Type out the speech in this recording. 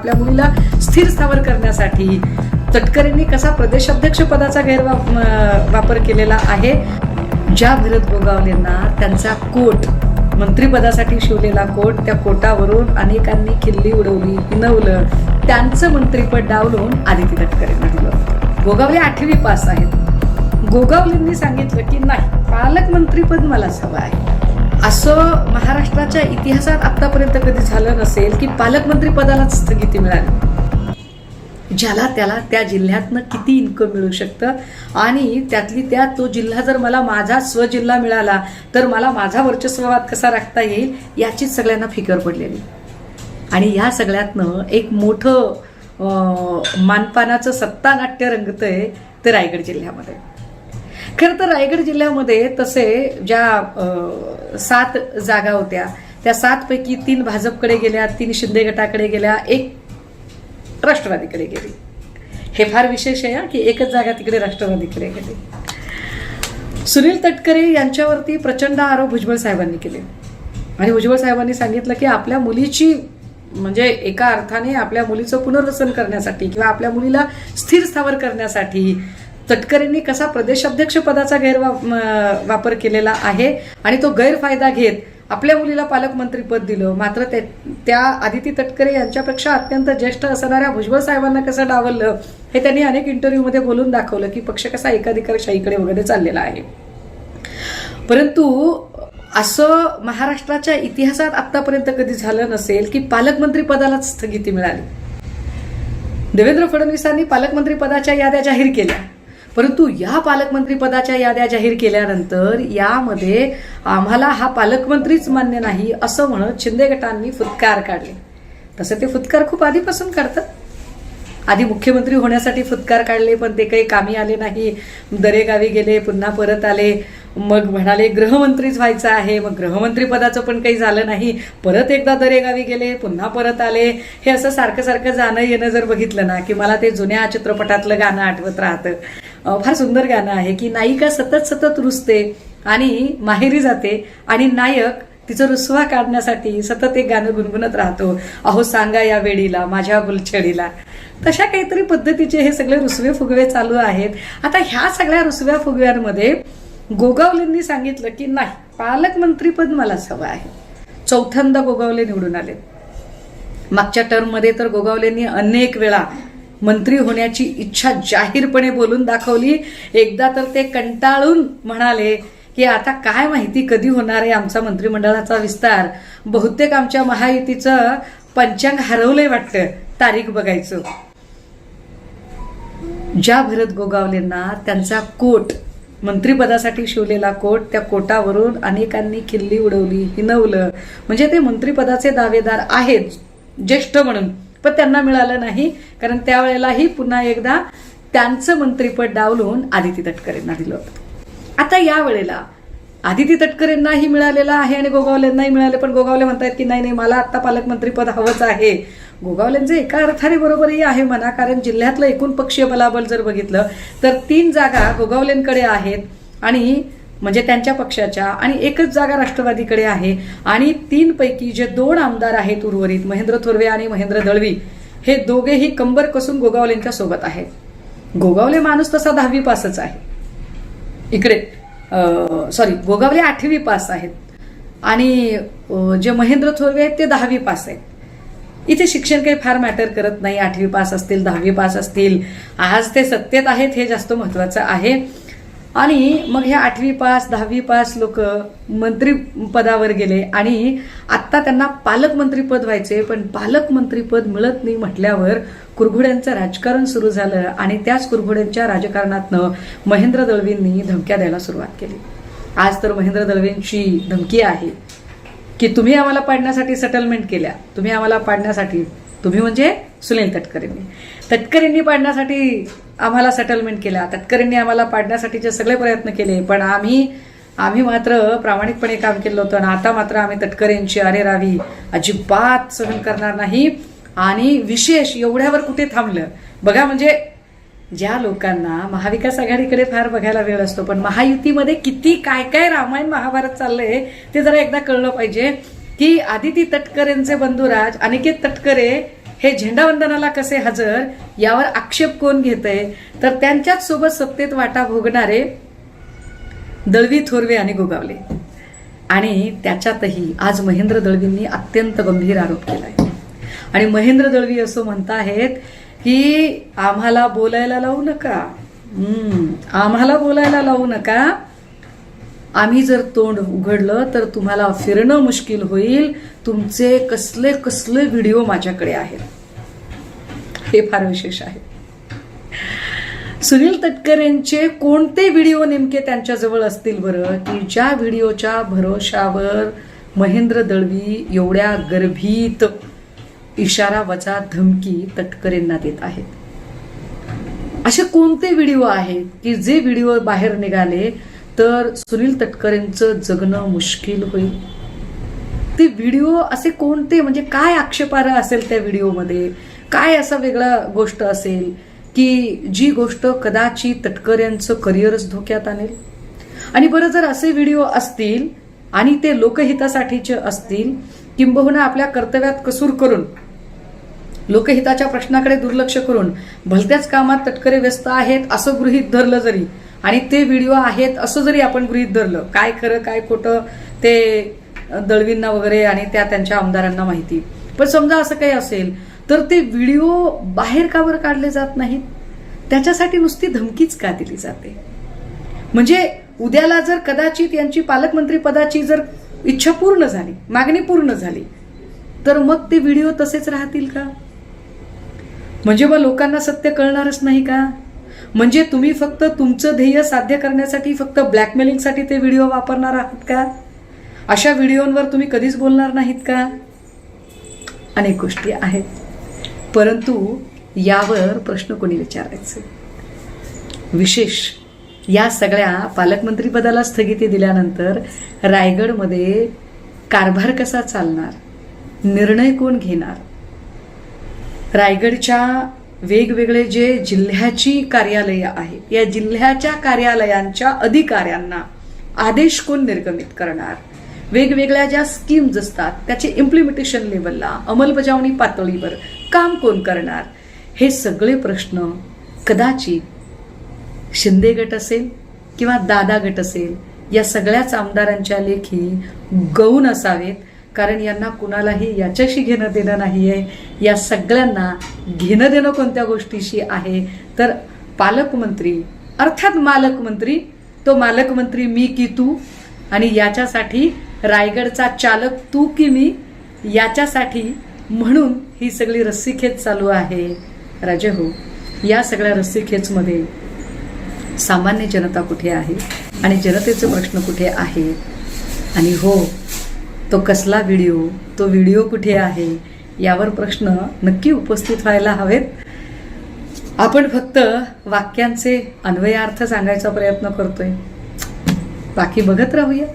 आपल्या मुलीला स्थिर स्थावर करण्यासाठी तटकरेंनी कसा प्रदेशाध्यक्ष पदाचा वापर केलेला आहे? ज्या भरत गोगावलेंना त्यांचा कोट मंत्रिपदासाठी शिवलेला कोट त्या कोटावरून अनेकांनी खिल्ली उडवली हिनवलं. त्यांचं मंत्रिपद डावलून आदिती तटकरेंना दिलं. गोगावले आठवी पास आहेत. गोगावलेंनी सांगितलं की नाही पालकमंत्रीपद मलाच हवं आहे. असं महाराष्ट्राच्या इतिहासात आतापर्यंत कधी झालं नसेल की पालकमंत्री पदालाच स्थगिती मिळाली. ज्याला त्याला त्या जिल्ह्यातनं किती इन्कम मिळू शकतं? आणि त्यातली त्या तो जिल्हा जर मला माझा स्वजिल्हा मिळाला तर मला माझा वर्चस्ववाद कसा राखता येईल? याचीच सगळ्यांना फिकर पडलेली. आणि या सगळ्यातनं एक मोठं मानपानाचं सत्ता नाट्य रंगतं आहे ते रायगड जिल्ह्यामध्ये. खरं तर रायगड जिल्ह्यामध्ये तसे ज्या सात जागा होत्या त्या सात पैकी तीन भाजपकडे गेल्या तीन शिंदे गटाकडे गेल्या एक राष्ट्रवादीकडे गेली. हे फार विशेष आहे की एकच जागा तिकडे राष्ट्रवादीकडे गेली. सुनील तटकरे यांच्यावरती प्रचंड आरोप भुजबळ साहेबांनी केले. आणि भुजबळ साहेबांनी सांगितलं की आपल्या मुलीची म्हणजे एका अर्थाने आपल्या मुलीचं पुनर्वसन करण्यासाठी किंवा आपल्या मुलीला स्थिर स्थावर करण्यासाठी तटकरेंनी कसा प्रदेशाध्यक्ष पदाचा गैरवापर केलेला आहे आणि तो गैरफायदा घेत आपल्या मुलीला पालकमंत्रीपद दिलं मात्र ते- त्या आदिती तटकरे यांच्यापेक्षा अत्यंत ज्येष्ठ असणाऱ्या भुजबळ साहेबांना कसं डावललं हे त्यांनी अनेक इंटरव्ह्यूमध्ये बोलून दाखवलं की पक्ष कसा एकाधिकारशाहीकडे वगैरे चाललेला आहे. परंतु असं महाराष्ट्राच्या इतिहासात आत्तापर्यंत कधी झालं नसेल की पालकमंत्री पदालाच स्थगिती मिळाली. देवेंद्र फडणवीसांनी पालकमंत्री पदाच्या याद्या जाहीर केल्या. परंतु या पालकमंत्री पदाच्या याद्या जाहीर केल्यानंतर यामध्ये आम्हाला हा पालकमंत्रीच मान्य नाही असं म्हणत शिंदे गटांनी फुतकार काढले. तसं ते फुतकार खूप आधीपासून काढतात आधी मुख्यमंत्री होण्यासाठी फुतकार काढले पण ते काही कामी आले नाही. दरेगावी गेले पुन्हा परत आले. मग म्हणाले गृहमंत्रीच व्हायचं आहे. मग गृहमंत्री पदाचं पण काही झालं नाही. परत एकदा दरेगावी गेले पुन्हा परत आले. हे असं सारखं सारखं जाणं येणं जर बघितलं ना की मला ते जुन्या चित्रपटातलं गाणं आठवत राहतं. फार सुंदर गाणं आहे की नायिका सतत सतत रुसते आणि माहेरी जाते आणि नायक तिचं रुसवा काढण्यासाठी सतत एक गाणं गुणगुणत राहतो. अहो सांगा या वेळीला माझ्या गुलछडीला. तशा काहीतरी पद्धतीचे हे सगळे रुसवे फुगवे चालू आहेत. आता ह्या सगळ्या रुसव्या फुगव्यांमध्ये गोगावलेंनी सांगितलं की नाही पालकमंत्रीपद मलाच हवं आहे. चौथ्यांदा गोगावले निवडून आले. मागच्या टर्ममध्ये तर गोगावलेंनी अनेक वेळा मंत्री होण्याची इच्छा जाहीरपणे बोलून दाखवली. एकदा तर ते कंटाळून म्हणाले की आता काय माहिती कधी होणार आहे आमचा मंत्रिमंडळाचा विस्तार. बहुतेक आमच्या महायुतीचं पंचांग हरवलंय वाटतं. तारीख बघायचं. ज्या भरत गोगावलेंना त्यांचा कोट मंत्रिपदासाठी शिवलेला कोट त्या कोटावरून अनेकांनी खिल्ली उडवली हिनवलं. म्हणजे ते मंत्रिपदाचे दावेदार आहेत ज्येष्ठ म्हणून. पण त्यांना मिळालं नाही कारण त्यावेळेलाही पुन्हा एकदा त्यांचं मंत्रिपद डावलून आदिती तटकरेंना दिलं होतं. आता या वेळेला आदिती तटकरेंनाही मिळालेलं आहे आणि गोगावलेंनाही मिळाले पण गोगावले म्हणतायत की नाही नाही मला आता पालकमंत्रीपद हवंच आहे. गोगावल्यांचं एका अर्थाने बरोबरही आहे म्हणा कारण जिल्ह्यातलं एकूण पक्षीय बलाबल जर बघितलं तर तीन जागा गोगावलेंकडे आहेत आणि म्हणजे त्यांच्या पक्षाच्या आणि एकच जागा राष्ट्रवादीकडे आहे. आणि तीनपैकी जे दोन आमदार आहेत उर्वरित महेंद्र थोरवे आणि महेंद्र दळवी हे दोघेही कंबर कसून गोगावलेंच्या सोबत आहेत. गोगावले माणूस तसा दहावी पासच आहे. इकडे सॉरी गोगावले आठवी पास आहेत. आणि जे महेंद्र थोरवे आहेत ते दहावी पास आहेत. इथे शिक्षण काही फार मॅटर करत नाही. आठवी पास असतील दहावी पास असतील. आज ते सत्तेत आहेत हे जास्त महत्वाचं आहे. आणि मग हे आठवी पास दहावी पास लोक मंत्री पदावर गेले आणि आत्ता त्यांना पालकमंत्रीपद व्हायचे पण पालकमंत्रीपद मिळत नाही म्हटल्यावर कुरघोड्यांचं राजकारण सुरू झालं आणि त्याच कुरघुड्यांच्या राजकारणातनं महेंद्र दळवींनी धमक्या द्यायला सुरुवात केली. आज तर महेंद्र दळवींची धमकी आहे. की तुम्ही आम्हाला पाडण्यासाठी सेटलमेंट केल्या. तुम्ही आम्हाला पाडण्यासाठी तुम्ही म्हणजे सुनील तटकरेंनी. तटकरेंनी पाडण्यासाठी आम्हाला सेटलमेंट केल्या. तटकरेंनी आम्हाला पाडण्यासाठीचे सगळे प्रयत्न केले पण आम्ही आम्ही मात्र प्रामाणिकपणे काम केलं होतं आणि आता मात्र आम्ही तटकरेंची अरे रावी अजिबात सहन करणार नाही. आणि विशेष एवढ्यावर कुठे थांबलं? बघा म्हणजे ज्या लोकांना महाविकास आघाडीकडे फार बघायला वेळ असतो पण महायुतीमध्ये किती काय काय रामायण महाभारत चाललंय ते जरा एकदा कळलं पाहिजे की आदिती तटकरेंचे बंधुराज अनिकेत तटकरे हे झेंडावंदनाला कसे हजर यावर आक्षेप कोण घेतय? तर त्यांच्याच सोबत सत्तेत वाटा भोगणारे दळवी थोरवे आणि गोगावले. आणि त्याच्यातही आज महेंद्र दळवींनी अत्यंत गंभीर आरोप केलाय. आणि महेंद्र दळवी असं म्हणताहेत की आम्हाला बोलायला लावू नका. आम्हाला बोलायला लावू नका. आम्ही जर तोंड उघडलं तर तुम्हाला फिरणं मुश्किल होईल. तुमचे कसले कसले व्हिडिओ माझ्याकडे आहेत. हे फार विशेष आहे. सुनील तटकरेंचे कोणते व्हिडिओ नेमके त्यांच्याजवळ असतील बरं? की ज्या व्हिडिओच्या भरोशावर महेंद्र दळवी एवढ्या गर्भीत इशारा वजा धमकी तटकरेंना देत आहेत. असे कोणते व्हिडिओ आहेत की जे व्हिडिओ बाहेर निघाले तर सुनील तटकरेंचं जगणं मुश्किल होईल? ते व्हिडिओ असे कोणते म्हणजे काय आक्षेपार्ह असेल त्या व्हिडिओमध्ये? काय असा वेगळा गोष्ट असेल की जी गोष्ट कदाचित तटकऱ्यांचं करिअरच धोक्यात आणेल? आणि बरं जर असे व्हिडिओ असतील आणि ते लोकहितासाठीचे असतील किंबहुना आपल्या कर्तव्यात कसूर करून लोकहिताच्या प्रश्नाकडे दुर्लक्ष करून भलत्याच कामात तटकरे व्यस्त आहेत असं गृहीत धरलं जरी. आणि ते व्हिडिओ आहेत असं जरी आपण गृहीत धरलं काय खरं काय खोटं ते दळवींना वगैरे आणि त्या त्यांच्या आमदारांना माहिती. पण समजा असं काही असेल तर ते व्हिडिओ बाहेर का बरं काढले जात नाहीत? त्याच्यासाठी नुसती धमकीच का दिली जाते? म्हणजे उद्याला जर कदाचित यांची पालकमंत्री पदाची जर इच्छा पूर्ण झाली मागणी पूर्ण झाली तर मग ते व्हिडिओ तसेच राहतील का? म्हणजे मग लोकांना सत्य कळणारच नाही का? म्हणजे तुम्ही फक्त तुमचं ध्येय साध्य करण्यासाठी फक्त ब्लॅकमेलिंगसाठी ते व्हिडिओ वापरणार आहात का? अशा व्हिडिओंवर तुम्ही कधीच बोलणार नाहीत का? अनेक गोष्टी आहेत. परंतु यावर प्रश्न कोणी विचारायचे? विशेष या सगळ्या पालकमंत्री पदाला स्थगिती दिल्यानंतर रायगडमध्ये कारभार कसा चालणार? निर्णय कोण घेणार? रायगडच्या वेगवेगळे जे जिल्ह्याची कार्यालय आहेत या जिल्ह्याच्या कार्यालयांच्या अधिकाऱ्यांना आदेश कोण निर्गमित करणार? वेगवेगळ्या ज्या स्कीम्स असतात त्याचे इम्प्लिमेंटेशन लेवलला अंमलबजावणी पातळीवर काम कोण करणार? हे सगळे प्रश्न कदाचित शिंदे गट असेल किंवा दादा गट असेल या सगळ्याच आमदारांच्या लेखी गौण असावेत. कारण यांना कुणालाही याच्याशी घेणं देणं नाही आहे या सगळ्यांना घेणं देणं कोणत्या गोष्टीशी आहे? तर पालकमंत्री अर्थात मालकमंत्री तो मालकमंत्री मी की तू? आणि याच्यासाठी रायगडचा चालक तू की मी? याच्यासाठी म्हणून ही सगळी रस्सीखेच चालू आहे. राजे हो या सगळ्या रस्सीखेचमध्ये सामान्य जनता कुठे आहे? आणि जनतेचे प्रश्न कुठे आहे? आणि हो तो कसला व्हिडिओ तो व्हिडिओ कुठे आहे यावर प्रश्न नक्की उपस्थित व्हायला हवेत. आपण फक्त वाक्यांचे अन्वयार्थ सांगायचा प्रयत्न करतोय. बाकी बघत राहूया.